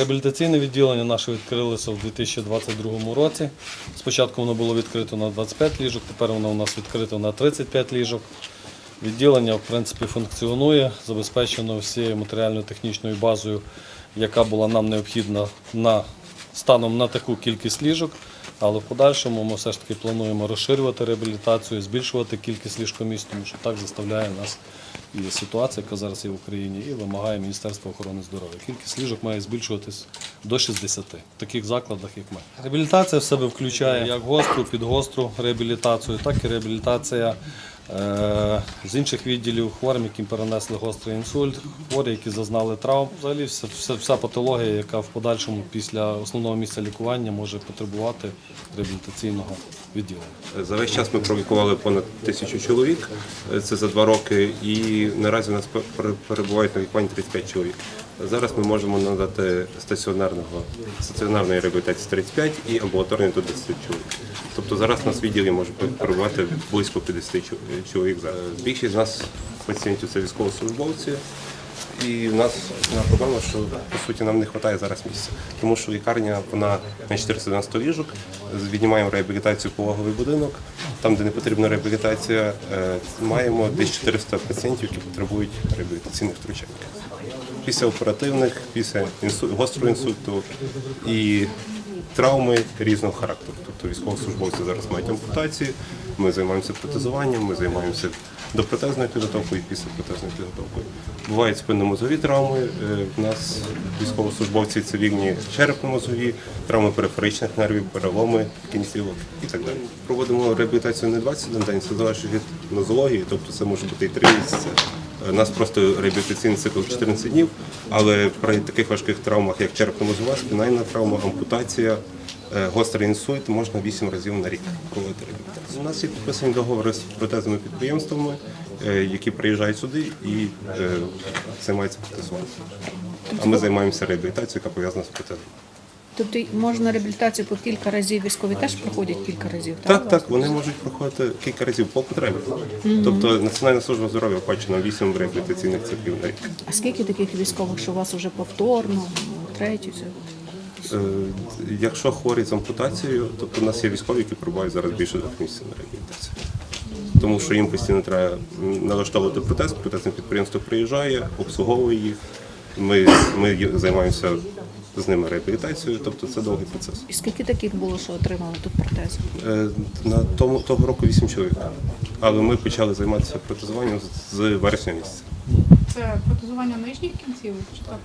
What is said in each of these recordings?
Реабілітаційне відділення наше відкрилося в 2022 році. Спочатку воно було відкрито на 25 ліжок, тепер воно у нас відкрито на 35 ліжок. Відділення в принципі функціонує, забезпечено всією матеріально-технічною базою, яка була нам необхідна на станом на таку кількість ліжок. Але в подальшому ми все ж таки плануємо розширювати реабілітацію, збільшувати кількість ліжкомісць, тому що так заставляє нас і ситуація, яка зараз є в Україні, і вимагає Міністерство охорони здоров'я. Кількість ліжок має збільшуватись до 60 в таких закладах, як ми. Реабілітація в себе включає як гостру, підгостру реабілітацію, так і реабілітація з інших відділів хворим, які перенесли гострий інсульт, хворі, які зазнали травм. Взагалі вся, вся, вся патологія, яка в подальшому після основного місця лікування може потребувати реабілітаційного відділення. За весь час ми пролікували понад тисячу чоловік. Це за два роки. І наразі у нас пер- перебувають на лікуванні 35 чоловік. Зараз ми можемо надати стаціонарного стаціонарної реабілітації 35 і амбулаторної до 10 чоловік. Тобто зараз у нас відділі може перебувати близько 50 чоловік. Більшість з нас пацієнтів це військовослужбовці. І в нас на проблема, що по суті нам не вистачає зараз місця, тому що лікарня вона на 490 ліжок. Віднімаємо реабілітацію пологовий будинок. Там, де не потрібна реабілітація, е, маємо десь 400 пацієнтів, які потребують реабілітаційних втручань. Після оперативних, після інсу- гострого інсульту і травми різного характеру. Тобто військовослужбовці зараз мають ампутації, ми займаємося протезуванням, ми займаємося допротезною підготовкою і післяпротезною підготовкою. Бувають спинномозові травми. е, У нас військовослужбовці цивільні черепно-мозові, травми периферичних нервів, переломи кінцівок і так далі. Проводимо реабілітацію не 21 день, це залежить від нозології, тобто це може бути і 3 місяці. У нас просто реабілітаційний цикл 14 днів, але при таких важких травмах, як черепно-мозова, спінальна травма, ампутація, е, гострий інсульт, можна 8 разів на рік проводити реабілітацію. У нас є підписані договори з протезними підприємствами, е, які приїжджають сюди і е, займаються протезуванням. А ми займаємося реабілітацією, яка пов'язана з протезом. Тобто можна реабілітацію по кілька разів, військові теж проходять кілька разів, так? Так, так, вони можуть проходити кілька разів по потребі. Тобто Національна служба здоров'я оплачує нам 8 реабілітаційних циклів на рік. А скільки таких військових, що у вас вже повторно, третю? Е, Якщо хворий з ампутацією, тобто у нас є військові, які перебувають зараз більше двох місяців на реабілітації. Тому що їм постійно треба налаштовувати протез, протезне підприємство приїжджає, обслуговує їх. Ми, ми займаємося з ними реабілітацією, тобто це довгий процес. І скільки таких було, що отримали тут протези? Е, На тому того року 8 чоловік. Але ми почали займатися протезуванням з- вересня місяця. Це протезування нижніх кінцівок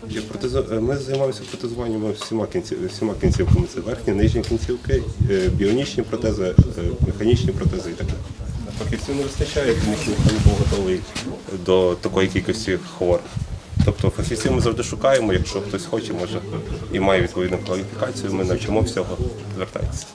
чи? Є е, Ми займаємося протезуванням всіма кінців, всіма кінцівками. Це верхні, нижні кінцівки, е, біонічні протези, механічні протези і так далі. Фахівців не вистачає, тому що ніхто не був готовий до такої кількості хворих. Тобто фахівців ми завжди шукаємо, якщо хтось хоче, може і має відповідну кваліфікацію, ми навчимо всього, звертайтеся.